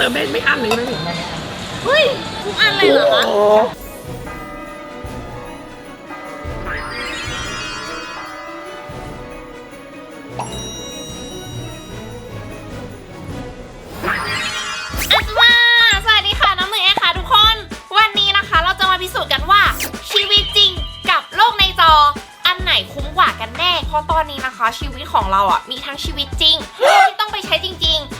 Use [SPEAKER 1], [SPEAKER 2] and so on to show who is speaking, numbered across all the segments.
[SPEAKER 1] เติมได้ไม่อั้นเลยนะนี่
[SPEAKER 2] เฮ้ยทุกอันเลยเหรอคะ
[SPEAKER 1] โอ้
[SPEAKER 2] อัศมาสวัสดีค่ะน้องหนึ่งเองค่ะทุกคน วันนี้นะคะเราจะมาพิสูจน์กันว่า ชีวิตจริงกับโลกในจอ อันไหนคุ้มกว่ากันแน่ เพราะตอนนี้นะคะ ชีวิตของเราอะมีทั้งชีวิตจริงที่ต้องไปใช้จริงๆกับโลกในจ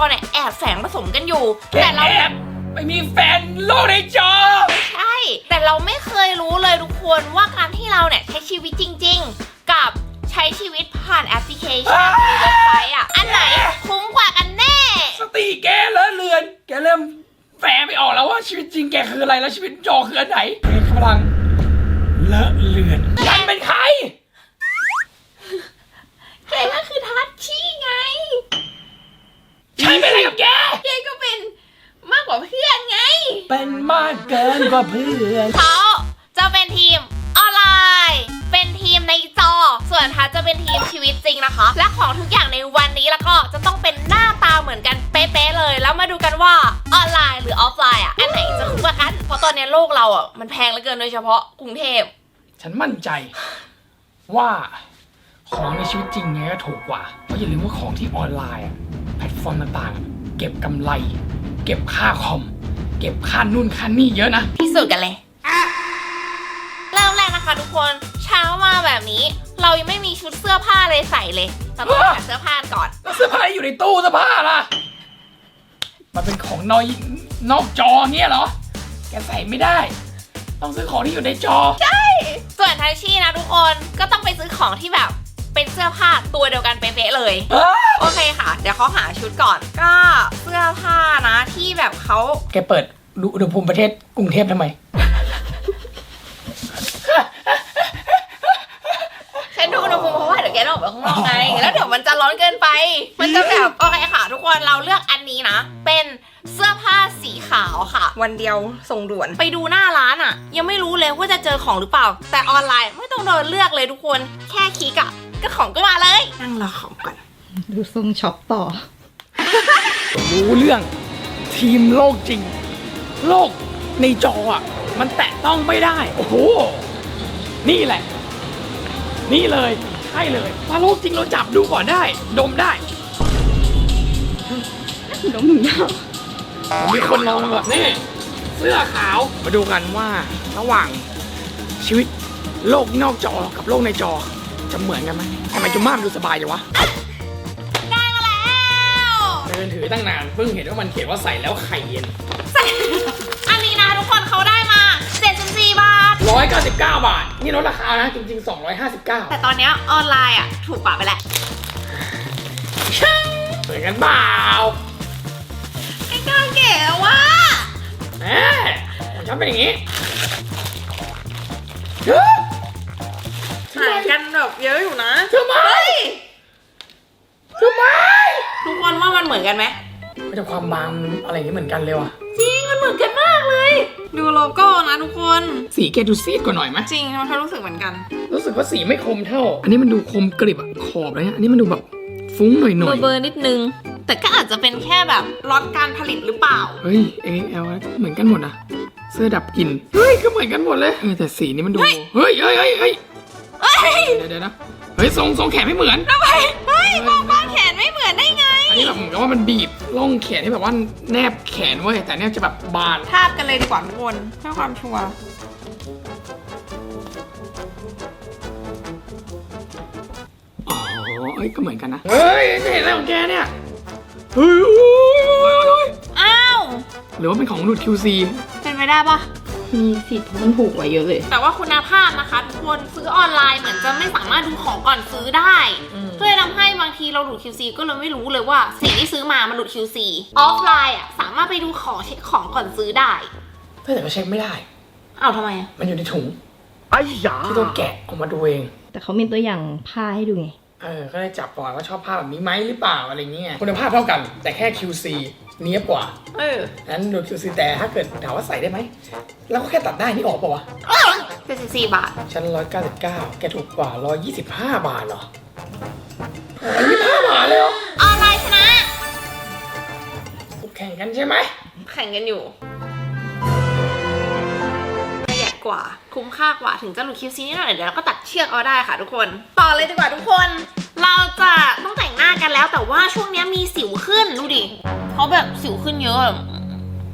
[SPEAKER 2] อเนี่ยแอบแฝงผสมกันอยู่
[SPEAKER 1] แก
[SPEAKER 2] แต่เรา
[SPEAKER 1] แอบไม่มีแฟนโลกในจอ
[SPEAKER 2] ใช่ แต่เราไม่เคยรู้เลยทุกคนว่าการที่เราเนี่ยใช้ชีวิตจริง ๆ กับใช้ชีวิตผ่านแอปพลิเคชันหรือเว็บไซต์อะ อันไหนคุ้มกว่ากันแน่
[SPEAKER 1] สติแกเลอะเลือน แกเริ่มแฝงไม่ออกแล้วว่าชีวิตจริงแกคืออะไรแล้วชีวิตจอคืออันไหนแกกำลังเลอะเลือนฉันเป็นใคร
[SPEAKER 2] แกก็คือทัชชี่ไง
[SPEAKER 1] ฉันเป็นอะไรกับแก
[SPEAKER 2] แกก็เป็นมากกว่าเพื่อนไง
[SPEAKER 1] เป็นมากเกินกว่าเพื่อน
[SPEAKER 2] เขาจะเป็นทีมออนไลน์ เป็นทีมในจอ ส่วนทัศน์จะเป็นทีมชีวิตจริงนะคะ และของทุกอย่างในวันนี้แล้วก็จะต้องเป็นหน้าตาเหมือนกันเป๊ะๆเลย แล้วมาดูกันว่าออนไลน์หรือออฟไลน์อะ อันไหนจะคุ้มกว่ากัน เพราะตอนนี้โลกเราอะมันแพงเหลือเกินโดยเฉพาะกรุงเทพ
[SPEAKER 1] ฉันมั่นใจว่าของในชีวิตจริงไงก็ถูกกว่าเพราะอย่าลืมว่าของที่ออนไลน์อะแพลต ฟอร์มต่างๆอะเก็บกำไร เก็บค่าคอม เก็บค่านู่นค่านี่เยอะนะ
[SPEAKER 2] พิสูจน์กันเลยเริ่มแรกนะคะทุกคนเช้ามาแบบนี้ เรายังไม่มีชุดเสื้อผ้าเลยใส่เลยเราต้องไปหาเสื้อผ้าก่อน
[SPEAKER 1] แล้วเสื้อผ้าที่อยู่ในตู้เสื้อผ้าล่ะ มันเป็นของนอยนอกจอเงี้ยเหรอ แกใส่ไม่ได้ ต้องซื้อของที่อยู่ในจอ
[SPEAKER 2] ส่วนทัชชี่นะทุกคนก็ต้องไปซื้อของที่แบบ เป็นเสื้อผ้าตัวเดียวกันเป๊ะๆเลย
[SPEAKER 1] เอ้อ
[SPEAKER 2] โอเคค่ะ เดี๋ยวเขาหาชุดก่อน ก็เสื้อผ้านะที่แบบเขา
[SPEAKER 1] แกเปิดดูอุณหภูมิประเทศกรุงเทพทำไม
[SPEAKER 2] ฉันดูอุณหภูมิเพราะว่าเดี๋ยวแกต้องออกไปข้างนอกไง แล้วเดี๋ยวมันจะร้อนเกินไป มันจะแบบโอเคค่ะทุก คนเราเลือกอันนี้นะ เป็นเสื้อผ้าสีขาวค่ะ วันเดียวส่งด่วนไปดูหน้าร้านอะยังไม่รู้เลยว่าจะเจอของหรือเปล่า แต่ออนไลน์ไม่ต้องเดินเลือกเลยทุกคนแค่คลิกอะก็ของก็มาเลยนั่งรอของก่อน
[SPEAKER 3] ดูทรงช็อปต่อ
[SPEAKER 1] รู้เรื่องทีมโลกจริง โลกในจออะ มันแตะต้องไม่ได้ โอ้โห นี่แหละ นี่เลย ใช่เลย ถ้าโลกจริงเราจับดูก่อนได้ ดมได้
[SPEAKER 3] ดมถึงดาว
[SPEAKER 1] มีคนลองแบบนี่เสื้อขาวมาดูกันว่าระหว่างชีวิตโลกนอกจอกับโลกในจอจะเหมือนกันไหมทำไมจุม่ามดูสบายจังวะ
[SPEAKER 2] ได้มาแล้ว
[SPEAKER 1] เดินถือตั้งนานเพิ่งเห็นว่ามันเขียนว่าใส่แล้วไข่เย็น
[SPEAKER 2] อันนี้นะทุกคนเขาได้มา74บาท
[SPEAKER 1] 199 บาท นี่ลดราคานะจริง ๆ 259
[SPEAKER 2] แต่ตอนนี้ออนไลน์อะถูกกว่าไปแหละ
[SPEAKER 1] มือนกันเปล่า
[SPEAKER 2] ไอ้ก้าวเก๋ว่ะ
[SPEAKER 1] แหมของฉันเป็นอย่างนี้เฮ้ย
[SPEAKER 2] ห่างกันแบบเยอะอยู่นะ
[SPEAKER 1] ทำไมทำไม
[SPEAKER 2] ทุกคนว่ามันเหมือนกันไหม
[SPEAKER 1] ไม่จะความบางอะไรอย่างนี้เหมือนกันเลยว่ะ
[SPEAKER 2] จริงมันเหมือนกันมากเลย ดูโลโก้นะทุกคน
[SPEAKER 1] สีแกดูซีดกว่าหน่อยไหม
[SPEAKER 2] จริงมันเขารู้สึกเหมือนกัน
[SPEAKER 1] รู้สึกว่าสีไม่คมเท่า อันนี้มันดูคมกริบอะขอบเลยฮะอันนี้มันดูแบบ ฟุ้งหน่อยหน่
[SPEAKER 2] เบ
[SPEAKER 1] อ
[SPEAKER 2] อยร์เบอร์นิดนึง แต่ก็อาจจะเป็นแค่แบบล็อตการผลิตหรือเปล่า
[SPEAKER 1] เฮ้ย AL เหมือนกันหมดอะเสื้อดับกลิ่น เฮ้ย ก็เหมือนกันหมดเลยเออแต่สีนี้มันดูเฮ้ยเฮ้ยเฮ้ยเฮ้ย
[SPEAKER 2] เฮ้ย
[SPEAKER 1] เดี๋ยวเดี๋ยวนะ เฮ้ยทรงทรงแขนไม่เหมือน
[SPEAKER 2] ทำไมเฮ้ยบอกว่าแขนไม่เหมือนได้ไง
[SPEAKER 1] อันนี้แบบเหมือนกับว่ามันบีบล่องแขนให้แบบว่าแนบแขนเว้ย แต่เนี่ยจะแบบบาน
[SPEAKER 2] ทาบกันเลยดีกว่าทุกคนเพื่อความชัวร์
[SPEAKER 1] เอ้ยก็เหมือนกันนะ เฮ้ยจะเห็นอะไรของแกเนี่ยเฮ้ยเฮ้ยเฮ้ยเฮ้ย
[SPEAKER 2] อ้าว
[SPEAKER 1] หรือว่าเป็นของหลุด QC
[SPEAKER 2] เป็นไปได้ปะ
[SPEAKER 3] มีสิทธิ์เพราะมันถูกกว่าเยอะเลย
[SPEAKER 2] แต่ว่าคุณภาพนะคะทุกคนซื้อออนไลน์เหมือนจะไม่สามารถดูของก่อนซื้อได้ก็เลยทำให้บางทีเราหลุด QC ก็เลยไม่รู้เลยว่าสิ่งที่ซื้อมามันหลุด QC ออฟไลน์อะสามารถไปดูของเช็คของก่อนซื้อได้
[SPEAKER 1] แต่ก็เช็คไม่ได้
[SPEAKER 2] อ้าวทำไมอะ
[SPEAKER 1] มันอยู่ในถุง
[SPEAKER 4] 哎呀
[SPEAKER 1] ที่ต้องแกะออกมาดูเอง
[SPEAKER 3] แต่เขามีตัวอย่างผ้าให้ดูไง
[SPEAKER 1] เออก็ได้จับก่อนว่าชอบผ้าแบบนี้ไหมหรือเปล่าอะไรเงี้ยคุณภาพเท่ากัน แต่แค่ QC เนี้ยบกว่า
[SPEAKER 2] เออ
[SPEAKER 1] นั้นดู QC แต่ถ้าเกิดถามว่าใส่ได้ไหมแล้วก็แค่ตัดได้นี่ออกปะวะ
[SPEAKER 2] เป็นสิบสี่บาท
[SPEAKER 1] ชั้น199แกถูกกว่า125บาทเหรอ125บาทเลยเหรอ
[SPEAKER 2] ออนไลน์ชนะ
[SPEAKER 1] โอเคแข่งกันใช่ไหม
[SPEAKER 2] แข่งกันอยู่ประหยัด กว่า คุ้มค่ากว่าถึงจะหลุดคิวซีนิดหน่อยเดี๋ยวเราก็ตัดเชือกเอาได้ค่ะทุกคน ต่อเลยดีกว่าทุกคน เราจะต้องแต่งหน้ากันแล้ว แต่ว่าช่วงเนี้ยมีสิวขึ้นดูดิเขาแบบสิวขึ้นเยอะ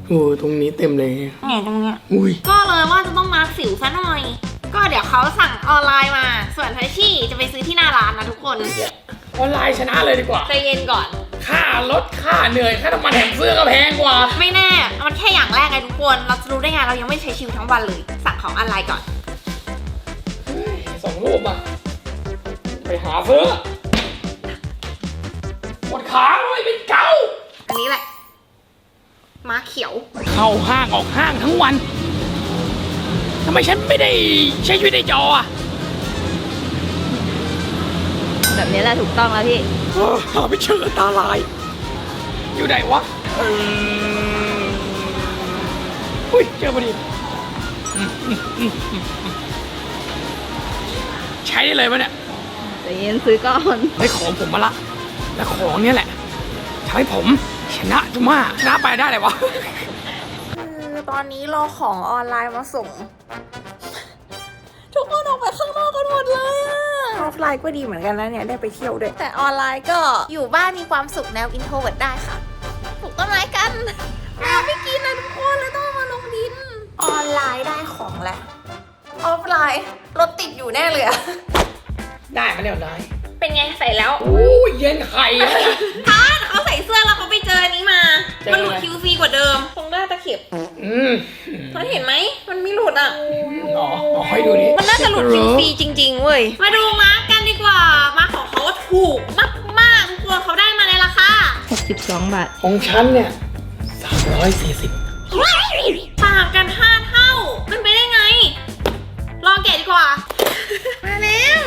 [SPEAKER 1] โอ้ตรงนี้เต็มเลย
[SPEAKER 2] เนี่ยตรงเนี้ย
[SPEAKER 1] อุ้ย
[SPEAKER 2] ก็เลยว่าจะต้องมาร์คสิวซะหน่อย ก็เดี๋ยวเขาสั่งออนไลน์มา ส่วนทัชชี่จะไปซื้อที่หน้าร้านนะทุกคน
[SPEAKER 1] ออนไลน์ชนะเลยดีกว่า
[SPEAKER 2] ใจเย็นก่อน
[SPEAKER 1] ค่ารถค่าเหนื่อยค่าน้ำมันแถมเสื้อก็แพงกว่า
[SPEAKER 2] ไม่แน่ มันแค่อย่างแรกไงทุกคน เราจะรู้ได้ไงเรายังไม่ใช้ชีวิตทั้งวันเลย สั่งของออนไลน์ก่อน
[SPEAKER 1] สองรูปอะ ไปหาซื้อปวดขาเลยเป็นเกา
[SPEAKER 2] อันนี้แหละ ม้าเขียว
[SPEAKER 1] เข้าห้างออกห้างทั้งวันทำไมฉันไม่ได้ใช้ชีวิตในจออะ
[SPEAKER 3] แบบนี้แหละถูกต้องแล้วพี่
[SPEAKER 1] เออหาไม่เจอตาลาย อยู่ไหนวะเอออุ้ยเจอพอดีอืมอืมอืมอืมอืมใช้ได้เลยวะเนี่ย
[SPEAKER 3] แต่เย็นซื้อก่อน
[SPEAKER 1] ได้ของผมมาละ และของเนี้ยแหละทำให้ผมชนะจุมาชนะไปได้เลยวะ
[SPEAKER 2] คือตอนนี้รอของออนไลน์มาส่ง ฟไลน์ก็ดีเหมือนกันนะเนี่ยได้ไปเที่ยวด้วย แต่ออนไลน์ก็อยู่บ้านมีความสุขแนวอินโทรเวิร์ดได้ค่ะ ปลูกต้นไม้กันเราไม่กินนะทุกคนเลยต้องเอามาลงดิน ออนไลน์ได้ของแล้วออฟไลน์รถติดอยู่แน่เลยอะ
[SPEAKER 1] ได้มาแล้วได้
[SPEAKER 2] เป็นไงใส่แล้ว
[SPEAKER 1] โอ้ยเย็นไข่อะ
[SPEAKER 2] ทานเขาใส่เสื้อแล้วเขาไปเจออันนี้มา
[SPEAKER 1] เจอ
[SPEAKER 2] มันหลุด
[SPEAKER 1] อะไร
[SPEAKER 2] คิวซีกว่าเดิมตรงหน้าตะเข็บ
[SPEAKER 1] อืม
[SPEAKER 2] เธอเห็นไหม มันไม่หลุดอะ
[SPEAKER 1] อ๋ออ๋อให้ดูดิ
[SPEAKER 2] มันน่าจะหลุดคิวซีจริง ๆ เว้ย มาดูมาร์กกันดีกว่า มาร์กของเขาถูกมากๆทุกคนเขาได้มาในราคา
[SPEAKER 3] 62 บาท
[SPEAKER 1] ของฉันเนี่ยสามร้อยสี่สิบ
[SPEAKER 2] ต่างกัน 5 เท่า มันไปได้ไง ลองแกะดีกว่า มาแล้ว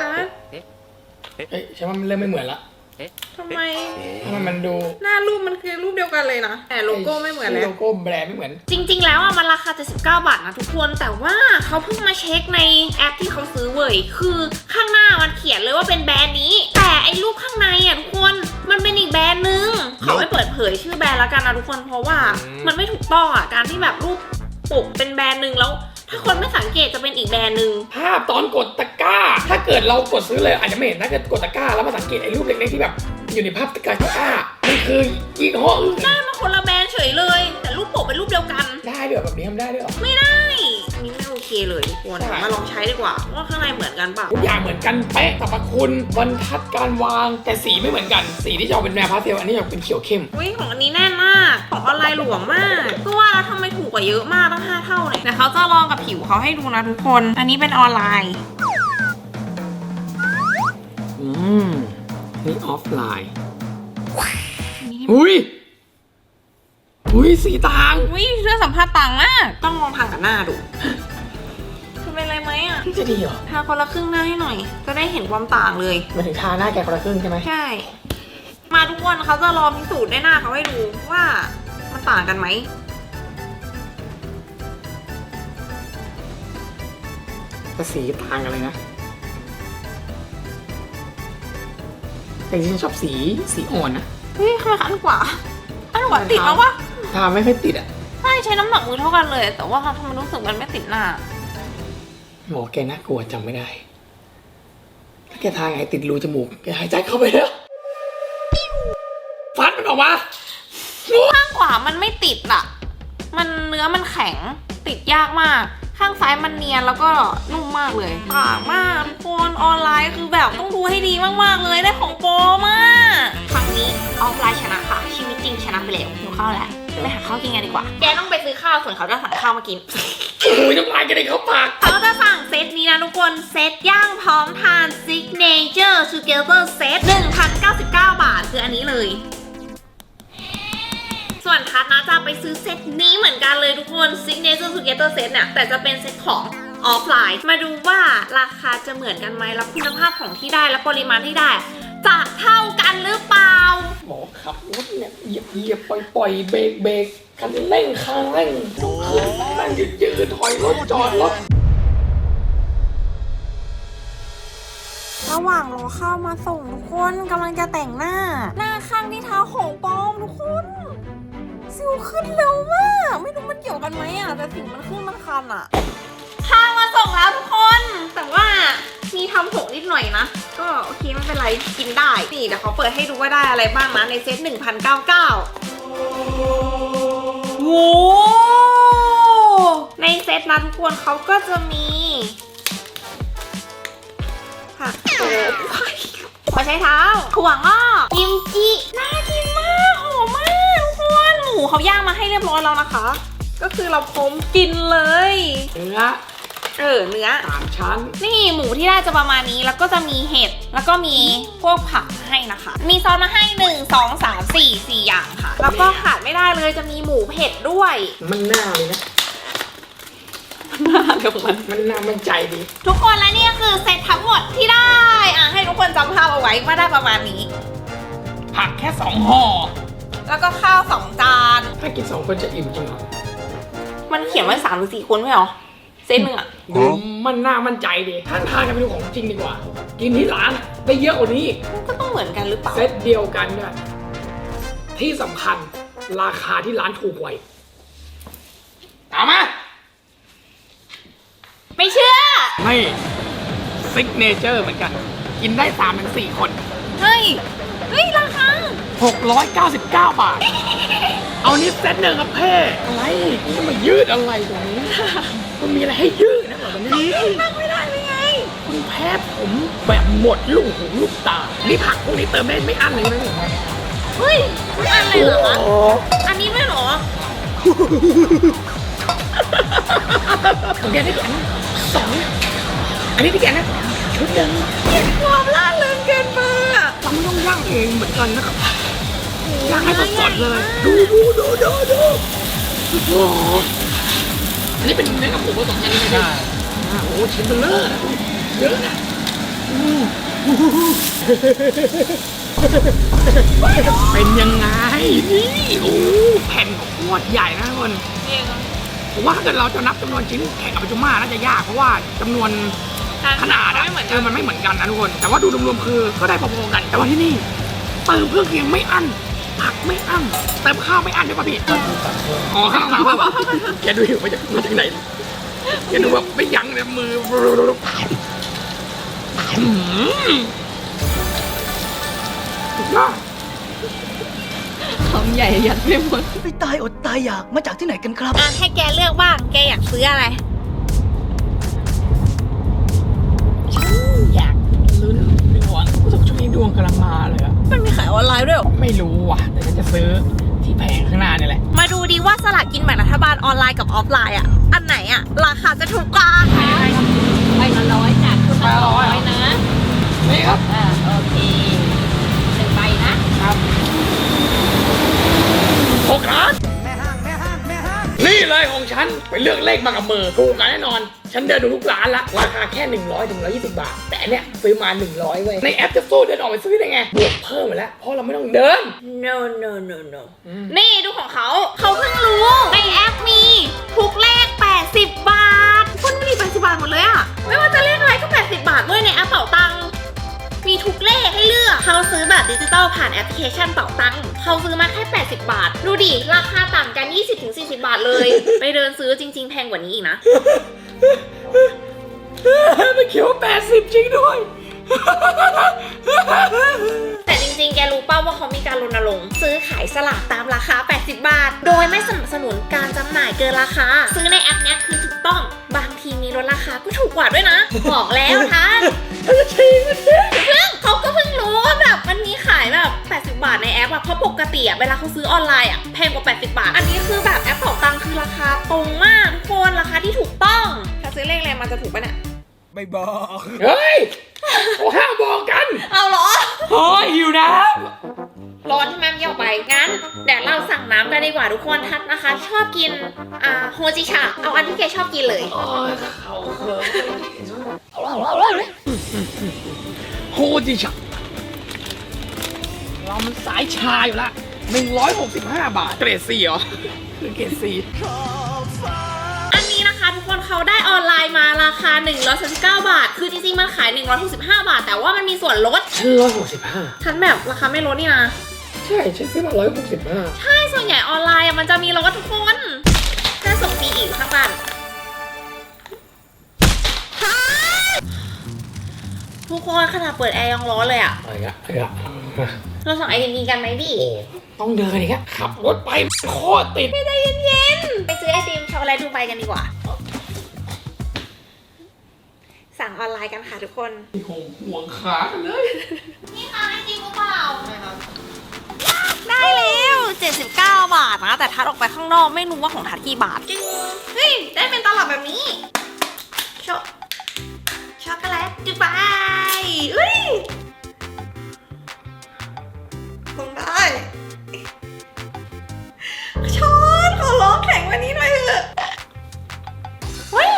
[SPEAKER 2] ฮะ
[SPEAKER 1] เอ้ยฉันว่ามันเริ่มไม่เหมือนละ
[SPEAKER 2] ทำไม
[SPEAKER 1] ทำไมมันดู
[SPEAKER 2] หน้ารูปมันคือรูปเดียวกันเลยนะ แต่โลโก้ไม่เหมือนแล้ว
[SPEAKER 1] โลโก้แบรนด์ไม่เหมือน
[SPEAKER 2] จริง ๆ แล้วอะมันราคา 79 บาทนะทุกคน แต่ว่าเขาเพิ่งมาเช็คในแอปที่เขาซื้อเว้ย คือข้างหน้ามันเขียนเลยว่าเป็นแบรนด์นี้ แต่ไอ้รูปข้างในอะทุกคน มันเป็นอีกแบรนด์นึงเขาไม่เปิดเผยชื่อแบรนด์แล้วกันนะทุกคน เพราะว่ามันไม่ถูกต้องอะ การที่แบบรูปปกเป็นแบรนด์หนึ่งแล้ว ถ้าคนไม่สังเกตจะเป็นอีกแบรนด์หนึ่ง
[SPEAKER 1] ภาพตอนกดตะกร้า ถ้าเกิดเรากดซื้อเลย อาจจะไม่เห็นถ้าเกิดกดตะกร้าแล้วมาสังเกตไอ้รูปเล็กๆที่แบบ อยู่ในภาพตะกร้าตะกร้ามันคือยี่ห้ออื่น
[SPEAKER 2] ได้มาคนละแบรนด์เฉยเลย แต่รูปปกเป็นรูปเดียวกัน
[SPEAKER 1] ได้ด้วยเหรอแบบนี้ทำได้ด้วยเหรอ
[SPEAKER 2] ไม่ได้อั นนี้ไม่โอเคเลยทุกคน
[SPEAKER 1] ใช่
[SPEAKER 2] มาลองใช้ดีกว่าว่าข้างในเหมือนกันเปล่า
[SPEAKER 1] ทุกอย่างเหมือนกันเป๊ะสรรพคุณบรรทัดการวางแต่สีไม่เหมือนกัน สีที่จะออกเป็นแนวพาสเทลอันนี้จะออกเป็นเขียวเข้ม
[SPEAKER 2] อุ้ยของอันนี้แน่นมาก ของออนไลน์หลวมมากก็ว่าแล้วทำไมถูกกว่าเยอะมากตั้ง5เท่าเลยแต่เขาจะลองกับผิวเขาให้ดูนะทุกคน อันนี้เป็นออนไลน์
[SPEAKER 1] อืม นี่ออฟไลน์ อุ้ย อุ้ยสีต่าง
[SPEAKER 2] อุ้ยเสื้อสัมผัสต่างมาก ต้องลองทางกับหน้าดูจะเป็นไรไหมอะ
[SPEAKER 1] จะดีเหรอ
[SPEAKER 2] ทาคนละครึ่งหน้าให้หน่อย จะได้เห็นความต่างเลย
[SPEAKER 1] มาถึงทาหน้าแกคนละครึ่งใช่ไหม
[SPEAKER 2] ใช่ มาทุกคนเขาจะลองพิสูจน์ด้วยหน้าเขาให้ดูว่ามันต่างกันไหม
[SPEAKER 1] แต่สีต่างกันเลยนะแต่จริงๆชอบสีสีอ่อนนะ
[SPEAKER 2] เฮ้ยทำไมอันกว่า อันกว่าติดแล้ววะ
[SPEAKER 1] ทาไม่ค่อยติดอะ
[SPEAKER 2] ใช่ใช้น้ำหนักมือเท่ากันเลย แต่ว่าทำไมรู้สึกมันไม่ติดหน้า
[SPEAKER 1] หมอแกน่ากลัวจำไม่ได้ถ้าแกทาไงติดรูจมูกแกหายใจเข้าไปแล้วฟันมันออกมา
[SPEAKER 2] ข้างขวามันไม่ติดอะมันเนื้อมันแข็งติดยากมาก ข้างซ้ายมันเนียนแล้วก็นุ่มมากเลยต่างมากทุกคนออนไลน์คือแบบต้องดูให้ดีมากๆเลยได้ของโปรมากครั้งนี้ออฟไลน์ชนะค่ะ ชีวิตจริงชนะไปแล้วหิวข้าวแล้ว ไปหาข้าวกินกันดีกว่า แกต้องไปซื้อข้าวส่วนเขาจะสั่งข้าวมากิน
[SPEAKER 1] โอ้ยน้ำลายกระเด็นเข้าปาก
[SPEAKER 2] เขาจะสั่งเซตนี้นะทุกคน เซตย่างพร้อมทาน Signature Together Set 1,099 บาท คืออันนี้เลย ส่วนทัศน์นะจะไปซื้อเซตนี้เหมือนกันเลยทุกคน Signature Together Set เนี่ยแต่จะเป็นเซตของออฟไลน์ มาดูว่าราคาจะเหมือนกันไหมแล้วคุณภาพของที่ได้และปริมาณที่ได้ จะเท่ากันหรือเปล่า
[SPEAKER 1] หมอขับรถเนี่ยเหยียบเหยียบปล่อยปล่อยเบรกเบรกคันเร่งค้างเร่งลุกขึ้นนั่งยืนยืนถอยรถจอดรถ
[SPEAKER 2] ระหว่างรอข้าวมาส่งทุกคนกำลังจะแต่งหน้า หน้าข้างที่เท้าของปลอมทุกคนสิวขึ้นเร็วมาก ไม่รู้มันเกี่ยวกันไหมอะแต่สิวมันขึ้นมันคันอะข้าวมาส่งแล้วทุกคน แต่ว่า มีทำผงนิดหน่อยนะ ก็โอเคไม่เป็นไรกินได้ นี่เดี๋ยวเขาเปิดให้ดูว่าได้อะไรบ้างนะในเซต1,099โว้ในเซตนะทุกคนเขาก็จะมีผักโขมหัวไชเท้าถั่วงอกกิมจิน่ากินมากหอมมากทุกคนหมูเขาย่างมาให้เรียบร้อยแล้วนะคะ ก็คือเราพร้อมกินเลย
[SPEAKER 1] เนื้อ
[SPEAKER 2] เออเนื้อ
[SPEAKER 1] สามชั้น
[SPEAKER 2] นี่หมูที่ได้จะประมาณนี้แล้วก็จะมีเห็ดแล้วก็มีพวกผักให้นะคะ มีซอสมาให้ 1 2 3 4 4 อย่างค่ะ แล้วก็ขาดไม่ได้เลยจะมีหมูเผ็ดด้วย
[SPEAKER 1] มันหน้าเลยนะ
[SPEAKER 2] เดี๋ยวมัน
[SPEAKER 1] มันหน้ามันใจดี
[SPEAKER 2] ทุกคนและนี่ก็คือเซตทั้งหมดที่ได้อะให้ทุกคนจำภาพเอาไว้ว่าได้ประมาณนี้
[SPEAKER 1] ผักแค่สองห่อ
[SPEAKER 2] แล้วก็ข้าวสองจาน
[SPEAKER 1] ถ้ากินสองคนจะอิ่มจริงเหรอ
[SPEAKER 2] มันเขียนไว้สามหรือสี่คนไม่เหรอ เซตหนึ่งอะ
[SPEAKER 1] ดูมันน่ามั่นใจดีท่านทานกันไปดูของจริงดีกว่า กินที่ร้านอะได้เยอะกว่านี้อีก
[SPEAKER 2] มันก็ต้องเหมือนกันหรือเปล่า
[SPEAKER 1] เซตเดียวกันด้วยที่สำคัญราคาที่ร้านถูกกว่าอีกตามมา
[SPEAKER 2] ไม่เชื่อ
[SPEAKER 1] ไม่ซิกเนเจอร์เหมือนกัน กินได้3ามถึงสคน
[SPEAKER 2] เฮ้ย เฮ้ย ราคา
[SPEAKER 1] 699 บาท เอานี่เซตหนึ่งครับเพ่อะไรนี่มายืดอะไรตรงนี้ มันมีอะไรให้ยืดนะเหรอวันนี้
[SPEAKER 2] นั่งไม่ได้เลยไง
[SPEAKER 1] คุณแพ้ผมแบบหมดลูกหูลูกตานี่ผักพวกนี้เติมได้ไม่อั้นเลยนะเนี่
[SPEAKER 2] เฮ้ยทุกอันเลยเหรอคะ
[SPEAKER 1] อั
[SPEAKER 2] นนี้ไม่เหรอ
[SPEAKER 1] ของแกได้กี่อันสองอันนี้ที่แกนะชุดหนึ่ง
[SPEAKER 2] ความล่าเริงเกินไปอะ
[SPEAKER 1] เราไม่ต้องย่างเองเหมือนกันนะครับย่างให้สดๆเลย ดูดูดูดูดูโอ้โหอันนี้เป็นเนื้อกับหมูผสมกันใช่ไหมอ่าโอ้โหชิ้นเบลเลอร์นะเยอะนะอืมเป็นยังไง นี่โอ้แผ่นโคตรใหญ่นะทุกคน
[SPEAKER 2] จริง
[SPEAKER 1] ผมว่าถ้าเกิดเราจะนับจำนวนชิ้นแข่งกับปัจจุมาน่าจะยากเพราะว่าจำนวนขนาดอะ
[SPEAKER 2] ไม่เหมือน
[SPEAKER 1] เอ
[SPEAKER 2] กั
[SPEAKER 1] อนมันไม่เหมือนกันนะทุกคน แต่ว่าดูรวมๆคือก็ได้พอๆกัน แต่ว่าที่นี่เติมเครื่องเคียงไม่อั้น ผักไม่อั้นเติมข้าวไม่อั้นด้วยป่ะพี่อ๋อข้าวหลังเพิ่มอะแกดูอยู่มาจากมาจากไหนแกดูแบบไม่ยั้งเลยมืออืมสุดยอด
[SPEAKER 3] คำใหญ่ยัดไม่หมด
[SPEAKER 4] ไปตายอดตายอยากมาจากที่ไหนกันครับ
[SPEAKER 2] อะให้แกเลือกบ้าง แกอยากซื้ออะไร
[SPEAKER 1] อยากลุ้นดวงรู้สึกช่วงนี้ดวงกำลังมาเลยอะ
[SPEAKER 2] มันมีขาย ออนไลน์ด้วยเหรอ
[SPEAKER 1] ไม่รู้ว่ะแต่ฉันจะซื้อที่แผงข้างหน้านี่แหละ
[SPEAKER 2] มาดูดีว่าสลากกินแบ่งรัฐบาลออนไลน์กับออฟไลน์อะ อันไหนอะ ราคาจะถูกกว่า
[SPEAKER 3] ใบละร้อยจากคุณละร้อยนะ
[SPEAKER 1] นี่ครับ
[SPEAKER 3] อ่าโอเคหนึ่งใบนะ
[SPEAKER 1] ครับหกล้าน นี่เลยของฉันไปเลือกเลขมากับมือถูกกันแน่นอน ฉันเดินดูทุกร้านละราคาแค่ 100ถึง120 บาท แต่อันเนี้ยซื้อมา 100เว้ยในแอปจะสู้เดินออกไปซื้อได้ไงบวกเพิ่มไปแล้วเพราะเราไม่ต้องเดิน
[SPEAKER 2] no no no no
[SPEAKER 1] อืม
[SPEAKER 2] นี่ดูของเขาเขาเพิ่งรู้ในแอปมีทุกเลข 80 บาทคุณไม่ดี80บาทหมดเลยอะไม่ว่าจะเลขอะไรก็ 80 บาทด้วยในแอปเป๋าตังค์ มีทุกเลขให้เลือก เขาซื้อแบบดิจิตอลผ่านแอปพลิเคชันเป๋าตังค์เขาซื้อมาแค่ 80 บาท ดูดิ ราคาต่างกัน 20-40 บาทเลย ไปเดินซื้อจริง ๆ แพงกว่านี้อีกนะ
[SPEAKER 1] ไม่เขียวว่า80จริงด้วย
[SPEAKER 2] แต่จริงๆ แกรู้เป้าว่าเขามีการรณรงค์ซื้อขายสลากตามราคา 80 บาท โดยไม่สนับสนุนการจำหน่ายเกินราคา ซื้อในแอปเนี้ยคือถูกต้อง บางทีมีลดราคาก็ถูกกว่าด้วยนะ บอกแล้วท่า อะเพราะปกติอะเวลาเขาซื้อออนไลน์อะแพงกว่า 80 บาท อันนี้คือแบบแอปเป๋าตังค์คือราคาตรงมากทุกคนราคาที่ถูกต้องถ้าซื้อเลขอะไรมันจะถูกปะเนี่ย
[SPEAKER 4] ไม่บอก
[SPEAKER 1] เฮ้ยเขาห้ามบอกกัน
[SPEAKER 2] เอาเหรอ
[SPEAKER 1] โอ้ยหิวน้
[SPEAKER 2] ร้อนใช่ไหมไม่ออกไป งั้นเดี๋ยวเราสั่งน้ำกันดีกว่าทุกคนทัดนะคะ ชอบกิน อ่าโฮจิชาเอาอันที่แกชอบกินเลยำ
[SPEAKER 1] โอ้ยเขาเคิร์โฮจิชะเรามันสายชาอยู่ละ 165 บาท เกรดสี่เหรอ คือเกรดสี่
[SPEAKER 2] อันนี้นะคะทุกคนเขาได้ออนไลน์มาราคา 139 บาท คือจริงๆ มันขาย 165 บาท แต่ว่ามันมีส่วนลด
[SPEAKER 1] ฉันร้อยหกสิบห้า
[SPEAKER 2] ฉันแบบราคาไม่ลดนี่นะ
[SPEAKER 1] ใช่ ฉันซื้อมาร้อยหกสิบห้า
[SPEAKER 2] ใช่ ส่วนใหญ่ออนไลน์อะมันจะมีลดทุกคนแค่ส่งฟรีอีกข้างบ้าน ทุกคนขนาดเปิดแอร์ยังร้อนเลยอะ
[SPEAKER 1] อะไรอะอะไรอะ
[SPEAKER 2] เราสั่งไอเดนนี้กันไหมพี่
[SPEAKER 1] ต้องเดินอีกอะขับรถไปโคตรติด
[SPEAKER 2] ไม่ได้เย็นๆ ไปซื้อไอติมช็อกโกแลตดูไบกันดีกว่า สั่งออนไลน์กันค่ะทุกคน
[SPEAKER 1] ห่วงห่วงขากันเลย
[SPEAKER 2] นี่ค่ะไอติมหรือเปล่าได้แล้ว 79 บาทนะ แต่ทัดออกไปข้างนอกไม่รู้ว่าของทัดกี่บาท จริง เฮ้ย ได้เป็นตลับแบบนี้ช็ อกช็อกโกแลตดูไบเฮ้ยคงได้ช้อนขอร้องแข็งกวันนี้หน่อยเถอะเฮ้ย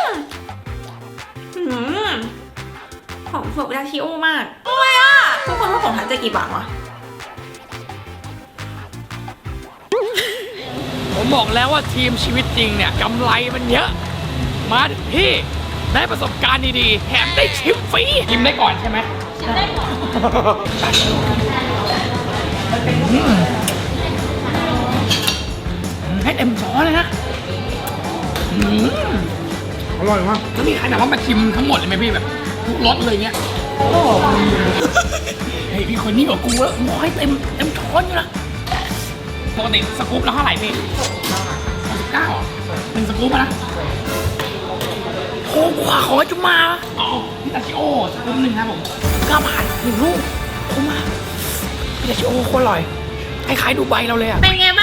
[SPEAKER 2] อืมหอมสดยาชิโอมากทำไมอะทุกคนว่าของทัดจะกี่บาทวะ
[SPEAKER 1] ผมบอกแล้วว่าทีมชีวิตจริงเนี่ยกำไรมันเยอะ มาถึงที่ ได้ประสบการณ์ดีๆ แถมได้ชิมฟรีชิมได้ก่อนใช่ไหมชิมได้ก่อนให้เต็มช้อนเลยนะอืมอร่อยมากแล้วมีใครแบบว่ามาชิมทั้งหมดเลยไหมพี่แบบทุกรสเลยเงี้ยเฮ้ยพี่คนนี้กว่ากูแล้วบอกให้เต็มเต็มช้อนอยู่นะปกติสกู๊ปแล้วเท่าไหร่พี่หกสิบเก้าหนึ่งสกู๊ปอะนะ โอ้กว่าของไอ้จุมาอ๋อพิตาชิโอสกู๊ปหนึ่งนะผมเก้าบาทหนึ่งลูกคุ้มมากพิตาชิโอโคตรอร่อยคล้ายๆดูใบเราเลยอะ
[SPEAKER 2] เป็นไงบ้างคะทุกคน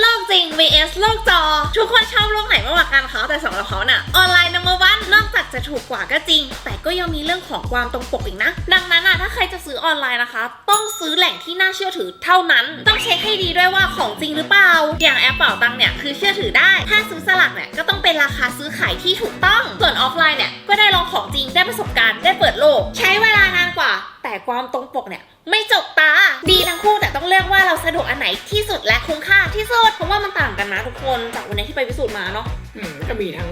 [SPEAKER 2] โลกจริง vs โลกจอ ทุกคนชอบโลกไหนมากกว่ากันคะแต่สำหรับเขาน่ะออนไลน์ number one นอกจากจะถูกกว่าก็จริง แต่ก็ยังมีเรื่องของความตรงปกอีกนะ ดังนั้นอะถ้าใครจะซื้อออนไลน์นะคะ ต้องซื้อแหล่งที่น่าเชื่อถือเท่านั้น ต้องเช็คให้ดีด้วยว่าของจริงหรือเปล่า อย่างแอปเป่าตังเนี่ยคือเชื่อถือได้ ถ้าซื้อสลักเนี่ยก็ต้องเป็นราคาซื้อขายที่ถูกต้อง ส่วนออฟไลน์เนี่ยก็ได้ลองของจริงได้ประสบการณ์ได้เปิดโลก ใช้เวลานานกว่า แต่ความตรงปกเนี่ย ไม่จกตา ดีทั้งคู่แต่ต้องเลือกว่าเราสะดวกอันไหนที่สุดและคุ้มค่าที่สุด เพราะว่ามันต่างกันนะทุกคนจากวันนี้ที่ไปพิสูจน์มาเนาะ
[SPEAKER 1] อืมก็มีทั้ง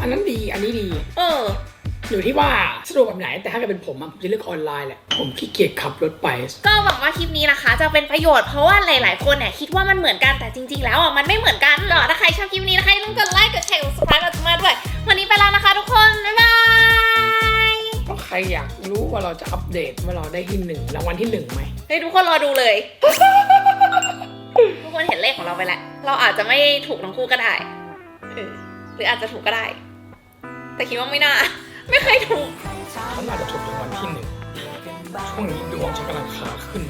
[SPEAKER 1] อันนั้นดีอันนี้ดี
[SPEAKER 2] เออ
[SPEAKER 1] อยู่ที่ว่าสะดวกแบบไหนแต่ถ้าเกิดเป็นผมอะผมจะเลือกออนไลน์แหละ ผมขี้เกียจขับรถไป
[SPEAKER 2] ก็หวังว่าคลิปนี้นะคะ จะเป็นประโยชน์เพราะว่าหลาย ๆ คนเนี่ยคิดว่ามันเหมือนกันแต่จริง ๆ แล้วอะมันไม่เหมือนกันหรอกถ้าใครชอบคลิปนี้นะคะอย่าลืมกดไลค์กดแชร์กด subscribe มาจุมาด้วย วันนี้ไปแล้วนะคะทุกคน
[SPEAKER 1] รอยากรู้ว่าเราจะอัปเดตว่าเราได้ที่หนึ่งรางวัลที่หนึ่งไหม
[SPEAKER 2] ให้ทุกคนรอดูเลย ทุกคนเห็นเลขของเราไปแล้ว เราอาจจะไม่ถูกทั้งคู่ก็ได้เออหรืออาจจะถูกก็ได้ แต่คิดว่าไม่น่า ไม่เคยถูก
[SPEAKER 1] เขาน่าจะถูกรางวัลที่หนึ่งช่วงนี้ดวงฉันกำลังขาขึ้น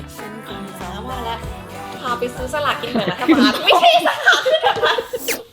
[SPEAKER 2] มาแล้วพาไปซื้อสลากกินแบ่งรัฐบาลไม่ใช่สลากขึ้นแบบนั้น